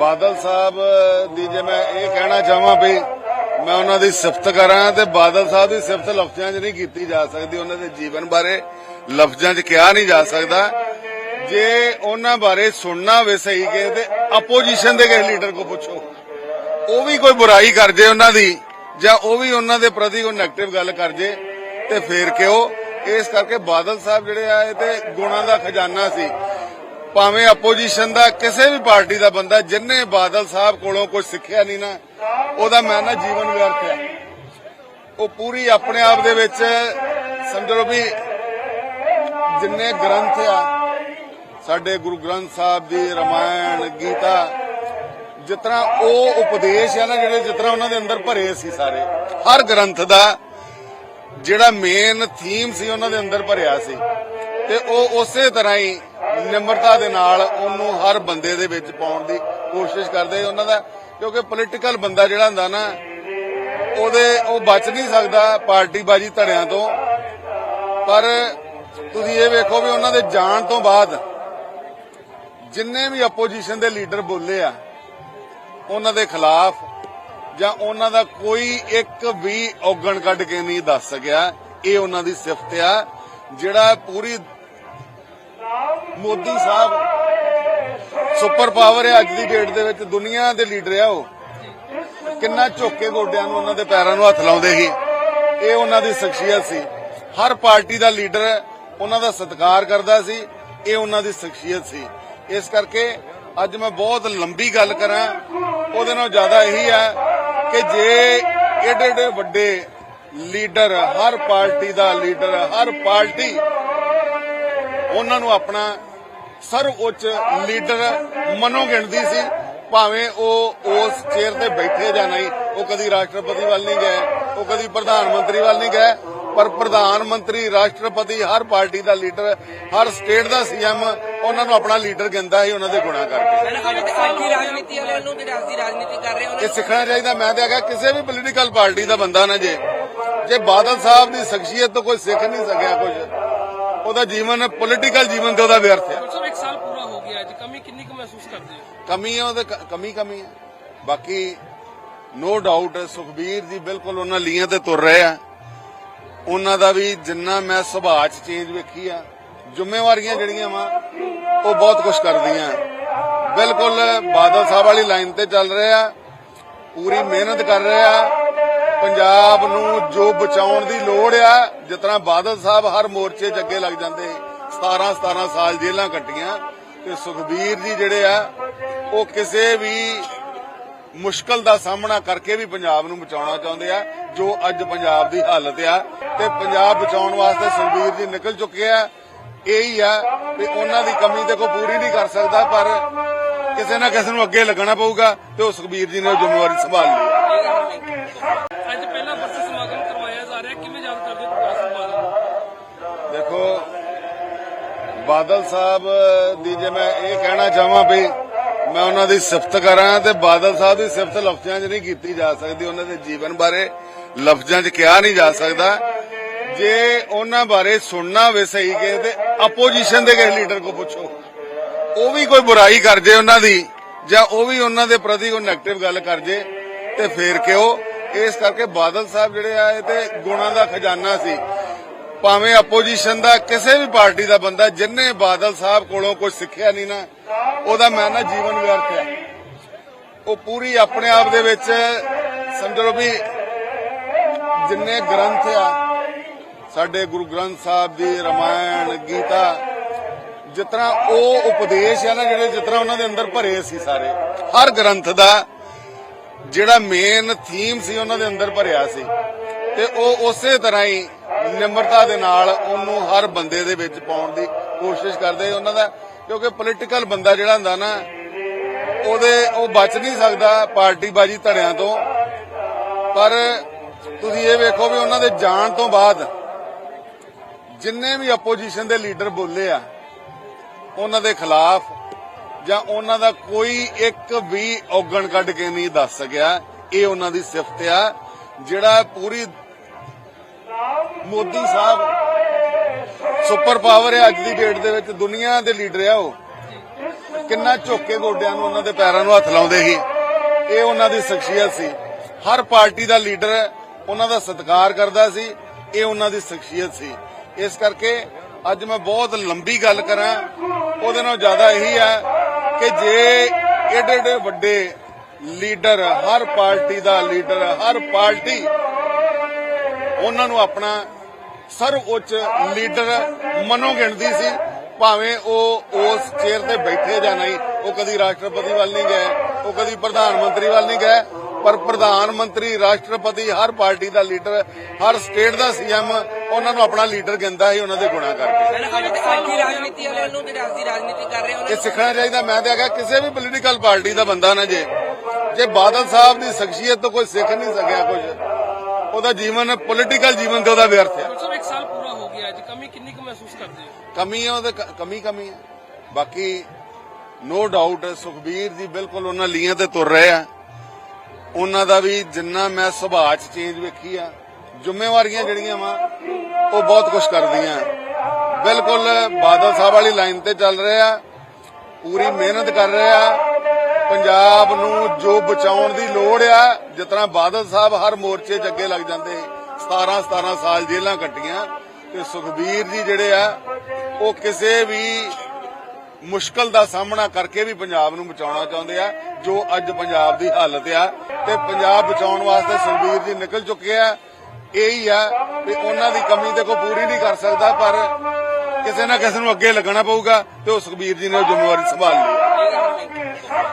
ਬਾਦਲ ਸਾਹਿਬ ਦੀ ਜੇ ਮੈਂ ਇਹ ਕਹਿਣਾ ਚਾਹਾਂ ਵੀ ਮੈਂ ਉਹਨਾਂ ਦੀ ਸਿਫਤ ਕਰਾਂ ਤੇ ਬਾਦਲ ਸਾਹਿਬ ਦੀ ਸਿਫਤ ਲਫ਼ਜ਼ਾਂ 'ਚ ਨਹੀਂ ਕੀਤੀ ਜਾ ਸਕਦੀ, ਉਹਨਾਂ ਦੇ ਜੀਵਨ ਬਾਰੇ ਲਫ਼ਜ਼ਾਂ 'ਚ ਕਿਹਾ ਨਹੀਂ ਜਾ ਸਕਦਾ। ਜੇ ਉਹਨਾਂ ਬਾਰੇ ਸੁਣਨਾ ਵੇ ਸਹੀ ਕਿ ਤੇ ਆਪੋਜੀਸ਼ਨ ਦੇ ਕਿਸੇ ਲੀਡਰ ਕੋ ਪੁੱਛੋ, ਉਹ ਵੀ ਕੋਈ ਬੁਰਾਈ ਕਰ ਜੇ ਉਹਨਾਂ ਦੀ ਜਾਂ ਉਹ ਵੀ ਉਹਨਾਂ ਦੇ ਪ੍ਰਤੀ ਕੋਈ ਨੈਗੇਟਿਵ ਗੱਲ ਕਰ ਜੇ, ਤੇ ਫੇਰ ਕਿਉਂ? ਇਸ ਕਰਕੇ ਬਾਦਲ ਸਾਹਿਬ ਜਿਹੜੇ ਆ ਤੇ ਗੁਣਾਂ ਦਾ ਖਜ਼ਾਨਾ ਸੀ। ਭਾਵੇਂ ਆਪੋਜੀਸ਼ਨ ਦਾ ਕਿਸੇ ਵੀ ਪਾਰਟੀ ਦਾ ਬੰਦਾ, ਜਿੰਨੇ ਬਾਦਲ ਸਾਹਿਬ ਕੋਲੋਂ ਕੁਝ ਸਿੱਖਿਆ ਨਹੀਂ ਨਾ, ਉਹਦਾ ਮੈਂ ਨਾ ਜੀਵਨ ਵਿਅਰਥ ਹੈ। ਉਹ ਪੂਰੀ ਆਪਣੇ ਆਪ ਦੇ ਵਿੱਚ, ਸਮਝ ਲਓ ਵੀ ਜਿੰਨੇ ਗ੍ਰੰਥ ਆ, ਸਾਡੇ ਗੁਰੂ ਗ੍ਰੰਥ ਸਾਹਿਬ ਦੀ ਰਮਾਇਣ, ਗੀਤਾ, ਜਿਸ ਤਰ੍ਹਾਂ ਉਹ ਉਪਦੇਸ਼ ਆ ਨਾ, ਜਿਹੜੇ ਜਿਸ ਤਰ੍ਹਾਂ ਉਹਨਾਂ ਦੇ ਅੰਦਰ ਭਰੇ ਸੀ ਸਾਰੇ, ਹਰ ਗ੍ਰੰਥ ਦਾ ਜਿਹੜਾ ਮੇਨ ਥੀਮ ਸੀ, ਉਹਨਾਂ ਦੇ ਅੰਦਰ ਭਰਿਆ ਸੀ। ਤੇ ਉਹ ਉਸੇ ਤਰ੍ਹਾਂ ਹੀ ਨਿਮਰਤਾ ਦੇ ਨਾਲ ਉਹਨੂੰ ਹਰ ਬੰਦੇ ਦੇ ਵਿੱਚ ਪਾਉਣ ਦੀ ਕੋਸ਼ਿਸ਼ ਕਰਦੇ ਉਹਨਾਂ ਦਾ, ਕਿਉਂਕਿ ਪੋਲੀਟੀਕਲ ਬੰਦਾ ਜਿਹੜਾ ਹੁੰਦਾ ਨਾ, ਉਹਦੇ, ਉਹ ਬਚ ਨਹੀਂ ਸਕਦਾ ਪਾਰਟੀ ਬਾਜੀ ਧੜਿਆਂ ਤੋਂ। ਪਰ ਤੁਸੀਂ ਇਹ ਵੇਖੋ ਵੀ ਉਹਨਾਂ ਦੇ ਜਾਣ ਤੋਂ ਬਾਅਦ ਜਿੰਨੇ ਵੀ ਆਪੋਜੀਸ਼ਨ ਦੇ ਲੀਡਰ ਬੋਲੇ ਆ, ਉਹਨਾਂ ਦੇ ਖਿਲਾਫ ਜਾਂ ਉਹਨਾਂ ਦਾ ਕੋਈ ਇੱਕ ਵੀ ਔਗਣ ਕੱਢ ਕੇ ਨਹੀਂ ਦੱਸ ਸਕਿਆ, ਇਹ ਉਹਨਾਂ ਦੀ ਸਿਫਤ ਆ, ਜਿਹੜਾ ਪੂਰੀ ਮੋਦੀ ਸਾਹਿਬ ਸੁਪਰ ਪਾਵਰ ਹੈ ਅੱਜ ਦੀ ਡੇਟ ਦੇ ਵਿੱਚ, ਦੁਨੀਆ ਦੇ ਲੀਡਰ ਆ ਉਹ। ਕਿੰਨਾ ਝੁੱਕ ਕੇ ਗੋਡਿਆਂ ਨੂੰ ਉਹਨਾਂ ਦੇ ਪੈਰਾਂ ਨੂੰ ਹੱਥ ਲਾਉਂਦੇ ਸੀ। ਇਹ ਉਹਨਾਂ ਦੀ ਸ਼ਖਸੀਅਤ ਸੀ। ਹਰ ਪਾਰਟੀ ਦਾ ਲੀਡਰ ਉਹਨਾਂ ਦਾ ਸਤਿਕਾਰ ਕਰਦਾ ਸੀ। ਇਹ ਉਹਨਾਂ ਦੀ ਸ਼ਖਸੀਅਤ ਸੀ। ਇਸ ਕਰਕੇ ਅੱਜ ਮੈਂ ਬਹੁਤ ਲੰਬੀ ਗੱਲ ਕਰਾਂ। ਉਹਦੇ ਨਾਲ ਜ਼ਿਆਦਾ ਇਹੀ ਹੈ ਕਿ ਜੇ ਏਡੇ ਏਡੇ ਵੱਡੇ ਲੀਡਰ ਹਰ ਪਾਰਟੀ ਦਾ ਲੀਡਰ ਹਰ ਪਾਰਟੀ ਉਹਨਾਂ ਨੂੰ ਆਪਣਾ ਸਰਵਉੱਚ ਲੀਡਰ ਮਨੋ ਗਿਣਦੀ ਸੀ ਭਾਵੇਂ ਉਹ ਉਸ ਚੇਅਰ ਤੇ ਬੈਠੇ ਜਾਂ ਨਹੀਂ ਉਹ ਕਦੀ ਰਾਸ਼ਟਰਪਤੀ ਵੱਲ ਨਹੀਂ ਗਏ ਉਹ ਕਦੀ ਪ੍ਰਧਾਨ ਮੰਤਰੀ ਵੱਲ ਨਹੀਂ ਗਏ ਪਰ ਪ੍ਰਧਾਨ ਮੰਤਰੀ ਰਾਸ਼ਟਰਪਤੀ ਹਰ ਪਾਰਟੀ ਦਾ ਲੀਡਰ ਹਰ ਸਟੇਟ ਦਾ ਸੀਐਮ ਉਹਨਾਂ ਨੂੰ ਆਪਣਾ ਲੀਡਰ ਗਿਣਦਾ ਸੀ ਉਹਨਾਂ ਦੇ ਗੁਣਾ ਕਰਕੇ। ਅੱਜ ਦੀ ਰਾਜਨੀਤੀ ਵਾਲਿਆਂ ਨੂੰ ਜਿਹੜੇ ਅੱਜ ਦੀ ਰਾਜਨੀਤੀ ਕਰ ਰਹੇ ਉਹਨਾਂ ਇਹ ਸਿੱਖਣਾ ਚਾਹੀਦਾ ਮੈਂ ਤੇ ਆਖਿਆ ਕਿਸੇ ਵੀ ਪੋਲੀਟੀਕਲ ਪਾਰਟੀ ਦਾ ਬੰਦਾ ਨਾ ਜੇ ਜੇ ਬਾਦਲ ਸਾਹਿਬ ਦੀ ਸ਼ਖਸੀਅਤ ਤੋਂ ਕੋਈ ਸਿੱਖ ਨਹੀਂ ਸਕਿਆ ਕੁਝ ਉਹਦਾ ਜੀਵਨ ਪੋਲੀਟੀਕਲ ਜੀਵਨ ਤੇ ਉਹਦਾ ਵਿਅਰਥ ਹੈ। ਸਰ ਇੱਕ ਸਾਲ ਪੂਰਾ ਹੋ ਗਿਆ ਅੱਜ ਕਮੀ ਕਿੰਨੀ ਕੁ ਮਹਿਸੂਸ ਕਰਦੇ ਹੋ? ਕਮੀ ਹੈ ਉਹਦੇ ਕਮੀ ਕਮੀ ਹੈ। ਬਾਕੀ ਨੋ ਡਾਊਟ ਸੁਖਬੀਰ ਜੀ ਬਿਲਕੁਲ ਉਹਨਾਂ ਲੀਆਂ ਤੇ ਤੁਰ ਰਹੇ ਆ। ਉਹਨਾਂ ਦਾ ਵੀ ਜਿੰਨਾ ਮੈਂ ਸੁਭਾਅ ਚ ਚੇਂਜ ਵੇਖੀ ਆ ਜ਼ਿੰਮੇਵਾਰੀਆਂ ਜਿਹੜੀਆਂ ਵਾ ਉਹ ਬਹੁਤ ਕੁਝ ਕਰਦੀਆਂ। ਬਿਲਕੁਲ ਬਾਦਲ ਸਾਹਿਬ ਵਾਲੀ ਲਾਈਨ ਤੇ ਚੱਲ ਰਹੇ ਆ ਪੂਰੀ ਮਿਹਨਤ ਕਰ ਰਹੇ ਆ। ਪੰਜਾਬ ਨੂੰ ਜੋ ਬਚਾਉਣ ਦੀ ਲੋੜ ਆ ਜਿਸ ਤਰ੍ਹਾਂ ਬਾਦਲ ਸਾਹਿਬ ਹਰ ਮੋਰਚੇ 'ਚ ਅੱਗੇ ਲੱਗ ਜਾਂਦੇ 17 17 ਸਾਲ ਜੇਲ੍ਹਾਂ ਕੱਟੀਆਂ, ਤੇ ਸੁਖਬੀਰ ਜੀ ਜਿਹੜੇ ਆ, ਉਹ ਕਿਸੇ ਵੀ ਮੁਸ਼ਕਲ ਦਾ ਸਾਹਮਣਾ ਕਰਕੇ ਵੀ ਪੰਜਾਬ ਨੂੰ ਬਚਾਉਣਾ ਚਾਹੁੰਦੇ ਆ, ਜੋ ਅੱਜ ਪੰਜਾਬ ਦੀ ਹਾਲਤ ਆ। ਤੇ ਪੰਜਾਬ ਬਚਾਉਣ ਵਾਸਤੇ ਸੁਖਬੀਰ ਜੀ ਨਿਕਲ ਚੁੱਕੇ ਆ, ਇਹੀ ਹੀ ਆ ਵੀ ਉਹਨਾਂ ਦੀ ਕਮੀ ਤੇ ਕੋਈ ਪੂਰੀ ਨਹੀਂ ਕਰ ਸਕਦਾ, ਪਰ ਕਿਸੇ ਨਾ ਕਿਸੇ ਨੂੰ ਅੱਗੇ ਲੱਗਣਾ ਪਊਗਾ, ਤੇ ਉਹ ਸੁਖਬੀਰ ਜੀ ਨੇ ਜ਼ਿੰਮੇਵਾਰੀ ਸੰਭਾਲ ਲਈ। ਬਾਦਲ ਸਾਹਿਬ ਦੀ ਜੇ ਮੈਂ ਇਹ ਕਹਿਣਾ ਚਾਹਾਂ ਵੀ ਮੈਂ ਉਹਨਾਂ ਦੀ ਸਿਫਤ ਕਰਾਂ ਤੇ ਬਾਦਲ ਸਾਹਿਬ ਦੀ ਸਿਫਤ ਲਫ਼ਜ਼ਾਂ 'ਚ ਨਹੀਂ ਕੀਤੀ ਜਾ ਸਕਦੀ, ਉਹਨਾਂ ਦੇ ਜੀਵਨ ਬਾਰੇ ਲਫ਼ਜ਼ਾਂ 'ਚ ਕਿਹਾ ਨਹੀਂ ਜਾ ਸਕਦਾ। ਜੇ ਉਹਨਾਂ ਬਾਰੇ ਸੁਣਨਾ ਵੇ ਸਹੀ ਕਿ ਤੇ ਆਪੋਜੀਸ਼ਨ ਦੇ ਕਿਸੇ ਲੀਡਰ ਕੋ ਪੁੱਛੋ, ਉਹ ਵੀ ਕੋਈ ਬੁਰਾਈ ਕਰ ਜੇ ਉਹਨਾਂ ਦੀ ਜਾਂ ਉਹ ਵੀ ਉਹਨਾਂ ਦੇ ਪ੍ਰਤੀ ਕੋਈ ਨੈਗੇਟਿਵ ਗੱਲ ਕਰ ਜੇ, ਤੇ ਫੇਰ ਕਿਉਂ? ਇਸ ਕਰਕੇ ਬਾਦਲ ਸਾਹਿਬ ਜਿਹੜੇ ਆ, ਇਹ ਤੇ ਗੁਣਾਂ ਦਾ ਖਜ਼ਾਨਾ ਸੀ। ਭਾਵੇਂ ਆਪੋਜੀਸ਼ਨ ਦਾ ਕਿਸੇ ਵੀ ਪਾਰਟੀ ਦਾ ਬੰਦਾ ਜਿੰਨੇ ਬਾਦਲ ਸਾਹਿਬ ਕੋਲੋਂ ਕੁਝ ਸਿੱਖਿਆ ਨਹੀਂ ਨਾ, ਉਹਦਾ ਮੈਂ ਨਾ ਜੀਵਨ ਵਿਅਰਥ ਹੈ ਉਹ ਪੂਰੀ ਆਪਣੇ ਆਪ ਦੇ ਵਿੱਚ, ਸਮਝ ਲਓ ਵੀ ਜਿੰਨੇ ਗ੍ਰੰਥ ਆ, ਸਾਡੇ ਗੁਰੂ ਗ੍ਰੰਥ ਸਾਹਿਬ ਦੀ ਰਮਾਇਣ, ਗੀਤਾ, ਜਿਸ ਤਰ੍ਹਾਂ ਉਹ ਉਪਦੇਸ਼ ਆ ਨਾ ਜਿਹੜੇ ਜਿਸ ਤਰ੍ਹਾਂ ਉਹਨਾਂ ਦੇ ਅੰਦਰ ਭਰੇ ਸੀ ਸਾਰੇ, ਹਰ ਗ੍ਰੰਥ ਦਾ ਜਿਹੜਾ ਮੇਨ ਥੀਮ ਸੀ ਉਹਨਾਂ ਦੇ ਅੰਦਰ ਭਰਿਆ ਸੀ। ਤੇ ਉਹ ਉਸੇ ਤਰ੍ਹਾਂ ਹੀ ਨਿਮਰਤਾ ਦੇ ਨਾਲ ਉਹਨੂੰ ਹਰ ਬੰਦੇ ਦੇ ਵਿੱਚ ਪਾਉਣ ਦੀ ਕੋਸ਼ਿਸ਼ ਕਰਦੇ ਉਹਨਾਂ ਦਾ, ਕਿਉਂਕਿ ਪੋਲੀਟੀਕਲ ਬੰਦਾ ਜਿਹੜਾ ਹੁੰਦਾ ਨਾ, ਉਹਦੇ, ਉਹ ਬਚ ਨਹੀਂ ਸਕਦਾ ਪਾਰਟੀ ਬਾਜੀ ਧੜਿਆਂ ਤੋਂ। ਪਰ ਤੁਸੀਂ ਇਹ ਵੇਖੋ ਵੀ ਉਹਨਾਂ ਦੇ ਜਾਣ ਤੋਂ ਬਾਅਦ ਜਿੰਨੇ ਵੀ ਆਪੋਜੀਸ਼ਨ ਦੇ ਲੀਡਰ ਬੋਲੇ ਆ, ਉਹਨਾਂ ਦੇ ਖਿਲਾਫ ਜਾਂ ਉਹਨਾਂ ਦਾ ਕੋਈ ਇੱਕ ਵੀ ਔਗਣ ਕੱਢ ਕੇ ਨਹੀਂ ਦੱਸ ਸਕਿਆ, ਇਹ ਉਹਨਾਂ ਦੀ ਸਿਫਤ ਆ। ਜਿਹੜਾ ਪੂਰੀ ਮੋਦੀ ਸਾਹਿਬ ਸੁਪਰ ਪਾਵਰ ਹੈ ਅੱਜ ਦੀ ਡੇਟ ਦੇ ਵਿੱਚ, ਦੁਨੀਆ ਦੇ ਲੀਡਰ ਆ ਉਹ। ਕਿੰਨਾ ਝੁੱਕ ਕੇ ਗੋਡਿਆਂ ਨੂੰ ਉਹਨਾਂ ਦੇ ਪੈਰਾਂ ਨੂੰ ਹੱਥ ਲਾਉਂਦੇ ਸੀ। ਇਹ ਉਹਨਾਂ ਦੀ ਸ਼ਖਸੀਅਤ ਸੀ। ਹਰ ਪਾਰਟੀ ਦਾ ਲੀਡਰ ਉਹਨਾਂ ਦਾ ਸਤਿਕਾਰ ਕਰਦਾ ਸੀ। ਇਹ ਉਹਨਾਂ ਦੀ ਸ਼ਖਸੀਅਤ ਸੀ। ਇਸ ਕਰਕੇ ਅੱਜ ਮੈਂ ਬਹੁਤ ਲੰਬੀ ਗੱਲ ਕਰਾਂ। ਉਹਦੇ ਨਾਲ ਜ਼ਿਆਦਾ ਇਹੀ ਹੈ ਕਿ ਜੇ ਏਡੇ ਏਡੇ ਵੱਡੇ ਲੀਡਰ ਹਰ ਪਾਰਟੀ ਦਾ ਲੀਡਰ ਹਰ ਪਾਰਟੀ ਉਹਨਾਂ ਨੂੰ ਆਪਣਾ ਸਰਵਉੱਚ ਲੀਡਰ ਮਨੋ ਗਿਣਦੀ ਸੀ। ਭਾਵੇਂ ਉਹ ਉਸ ਚੇਅਰ ਤੇ ਬੈਠੇ ਜਾਂ ਨਹੀਂ ਉਹ ਕਦੀ ਰਾਸ਼ਟਰਪਤੀ ਵੱਲ ਨਹੀਂ ਗਏ ਉਹ ਕਦੀ ਪ੍ਰਧਾਨ ਮੰਤਰੀ ਵੱਲ ਨਹੀਂ ਗਏ। ਪਰ ਪ੍ਰਧਾਨ ਮੰਤਰੀ ਰਾਸ਼ਟਰਪਤੀ ਹਰ ਪਾਰਟੀ ਦਾ ਲੀਡਰ ਹਰ ਸਟੇਟ ਦਾ ਸੀਐਮ ਉਹਨਾਂ ਨੂੰ ਆਪਣਾ ਲੀਡਰ ਗਿਣਦਾ ਸੀ ਉਹਨਾਂ ਦੇ ਗੁਣਾ ਕਰਕੇ। ਅੱਜ ਦੀ ਰਾਜਨੀਤੀ ਵਾਲਿਆਂ ਨੂੰ ਜਿਹੜੇ ਅੱਜ ਦੀ ਰਾਜਨੀਤੀ ਕਰ ਰਹੇ ਉਹਨਾਂ ਇਹ ਸਿੱਖਣਾ ਚਾਹੀਦਾ। ਮੈਂ ਤੇ ਆਖਿਆ ਕਿਸੇ ਵੀ ਪੋਲੀਟੀਕਲ ਪਾਰਟੀ ਦਾ ਬੰਦਾ ਨਾ ਜੇ ਜੇ ਬਾਦਲ ਸਾਹਿਬ ਦੀ ਸ਼ਖਸੀਅਤ ਤੋਂ ਕੋਈ ਸਿੱਖ ਨਹੀਂ ਸਕਿਆ ਕੁਝ ਉਹਦਾ ਜੀਵਨ ਪੋਲੀਟੀਕਲ ਜੀਵਨ ਤੇ ਉਹਦਾ ਵਿਅਰਥ ਹੈ ਹੋ ਗਿਆ ਕਮੀ ਕਿੰਨੀ ਕੁ ਮਹਿਸੂਸ ਕਰਦੇ ਹੋ? ਕਮੀ ਹੈ ਉਹਦੇ ਕ- ਕਮੀ ਕਮੀ ਹੈ। ਬਾਕੀ ਨੋ ਡਾਊਟ ਸੁਖਬੀਰ ਜੀ ਬਿਲਕੁਲ ਉਹਨਾਂ ਲੀਆਂ ਤੇ ਤੁਰ ਰਹੇ ਆ। ਉਹਨਾਂ ਦਾ ਵੀ ਜਿੰਨਾ ਮੈਂ ਸੁਭਾਅ ਚ ਚੇਂਜ ਵੇਖੀ ਆ, ਜ਼ਿੰਮੇਵਾਰੀਆਂ ਜਿਹੜੀਆਂ ਵਾ, ਉਹ ਬਹੁਤ ਕੁਝ ਕਰਦੀਆਂ। ਬਿਲਕੁਲ ਬਾਦਲ ਸਾਹਿਬ ਵਾਲੀ ਲਾਈਨ ਤੇ ਚੱਲ ਰਹੇ ਆ, ਪੂਰੀ ਮਿਹਨਤ ਕਰ ਰਹੇ ਆ। ਪੰਜਾਬ ਨੂੰ ਜੋ ਬਚਾਉਣ ਦੀ ਲੋੜ ਆ, ਜਿਸ ਤਰ੍ਹਾਂ ਬਾਦਲ ਸਾਹਿਬ ਹਰ ਮੋਰਚੇ 'ਚ ਅੱਗੇ ਲੱਗ ਜਾਂਦੇ 17 17 ਸਾਲ ਜੇਲ੍ਹਾਂ ਕੱਟੀਆਂ। ਤੇ ਸੁਖਬੀਰ ਜੀ ਜਿਹੜੇ ਆ, ਉਹ ਕਿਸੇ ਵੀ ਮੁਸ਼ਕਲ ਦਾ ਸਾਹਮਣਾ ਕਰਕੇ ਵੀ ਪੰਜਾਬ ਨੂੰ ਬਚਾਉਣਾ ਚਾਹੁੰਦੇ ਆ, ਜੋ ਅੱਜ ਪੰਜਾਬ ਦੀ ਹਾਲਤ ਆ। ਤੇ ਪੰਜਾਬ ਬਚਾਉਣ ਵਾਸਤੇ ਸੁਖਬੀਰ ਜੀ ਨਿਕਲ ਚੁੱਕੇ ਆ। ਇਹ ਹੀ ਆ ਵੀ ਉਹਨਾਂ ਦੀ ਕਮੀ ਤੇ ਕੋਈ ਪੂਰੀ ਨਹੀਂ ਕਰ ਸਕਦਾ, ਪਰ ਕਿਸੇ ਨਾ ਕਿਸੇ ਨੂੰ ਅੱਗੇ ਲੱਗਣਾ ਪਊਗਾ ਤੇ ਉਹ ਸੁਖਬੀਰ ਜੀ ਨੇ ਉਹ ਜ਼ਿੰਮੇਵਾਰੀ ਸੰਭਾਲ ਲਈ।